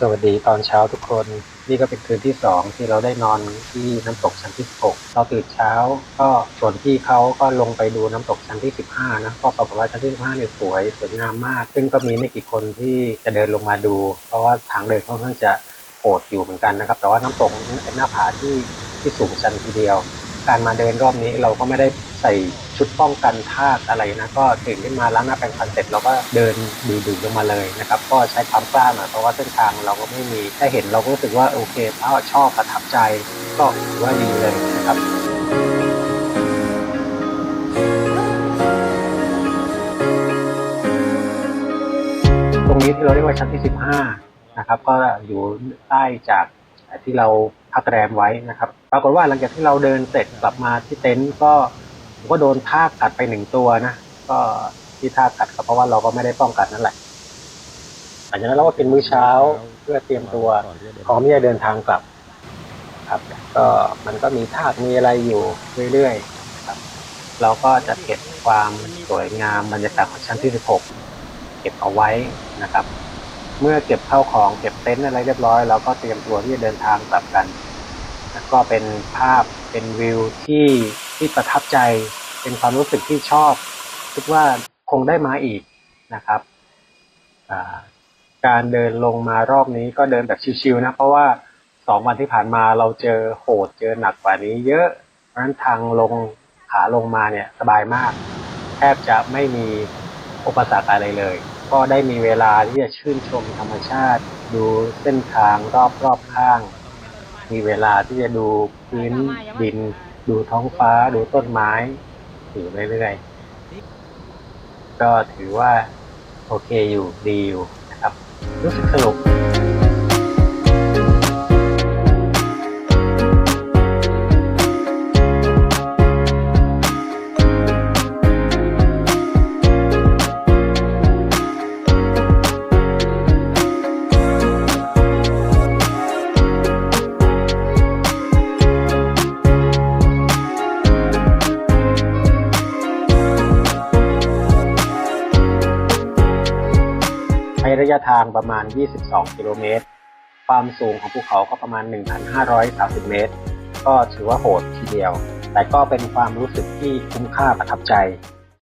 สวัสดีตอนเช้าทุกคน นี่ก็เป็นคืนที่สองที่เราได้นอนที่น้ำตกชั้นที่16เราตื่นเช้า ก็ส่วนพี่เขาก็ลงไปดูน้ำตกชั้นที่15นะก็ปรากฏว่าชั้นที่15เนี่ยสวยสวยงามมาก ซึ่งก็มีไม่กี่คนที่จะเดินลงมาดู เพราะว่าทางเดินค่อนข้างจะโหดอยู่เหมือนกันนะครับ แต่ว่าน้ำตกนี้เป็นหน้าผาที่ที่สูงชันทีเดียว การมาเดินรอบนี้เราก็ไม่ได้ ใส่ชุดป้องกันทากอะไรนะก็ตื่นขึ้นมาล้างหน้าแปรงฟันเสร็จเราก็เดินดื่มๆลงมาเลยนะครับก็ใช้ความกล้าหน่อยเพราะว่าเส้นทางเราก็ไม่มีแค่เห็นเราก็รู้สึกว่าโอเคถ้าชอบประทับใจก็ถือว่าดีเลยนะครับตรงนี้ที่เราเรียกว่าชั้นที่ 15 นะครับ ก็อยู่ใต้จากที่เราพักแรมไว้นะครับ ปรากฏว่าหลังจากที่เราเดินเสร็จกลับมาที่เต็นท์ก็ ผมก็โดนทากกัดไปหนึ่งตัวนะ ก็ที่ทากกัดก็เพราะว่าเราก็ไม่ได้ป้องกันนั่นแหละหลังจากนั้นเราก็กินมื้อเช้าเพื่อเตรียมตัวพร้อมที่จะเดินทางกลับ ครับ ก็มันก็มีทากมีอะไรอยู่เรื่อยๆครับ เราก็จะเก็บความสวยงามบรรยากาศของชั้นที่ 16 เก็บเอาไว้นะครับ เมื่อเก็บเข้าของเก็บเต็นท์อะไรเรียบร้อยเราก็เตรียมตัวที่จะเดินทางกลับกัน แล้วก็เป็นภาพเป็นวิวที่ ที่ประทับใจ เป็นความรู้สึกที่ชอบ คิดว่าคงได้มาอีกนะครับการเดินลงมารอบนี้ก็เดินแบบชิวๆนะ เพราะว่าสองวันที่ผ่านมาเราเจอโหดเจอหนักกว่านี้เยอะเพราะฉะนั้นทางลงขาลงมาเนี่ยสบายมาก แทบจะไม่มีอุปสรรคอะไรเลย ก็ได้มีเวลาที่จะชื่นชมธรรมชาติ ดูเส้นทางรอบรอบข้าง มีเวลาที่จะดูพื้นดิน ดูท้องฟ้าดูต้นไม้อยู่เรื่อยๆก็ถือว่าโอเคอยู่ดีอยู่นะครับ รู้สึกสนุก ระยะทางประมาณ 22 กิโลเมตร ความสูงของภูเขาก็ประมาณ 1,530 เมตร ก็ถือว่าโหดทีเดียว แต่ก็เป็นความรู้สึกที่คุ้มค่าประทับใจ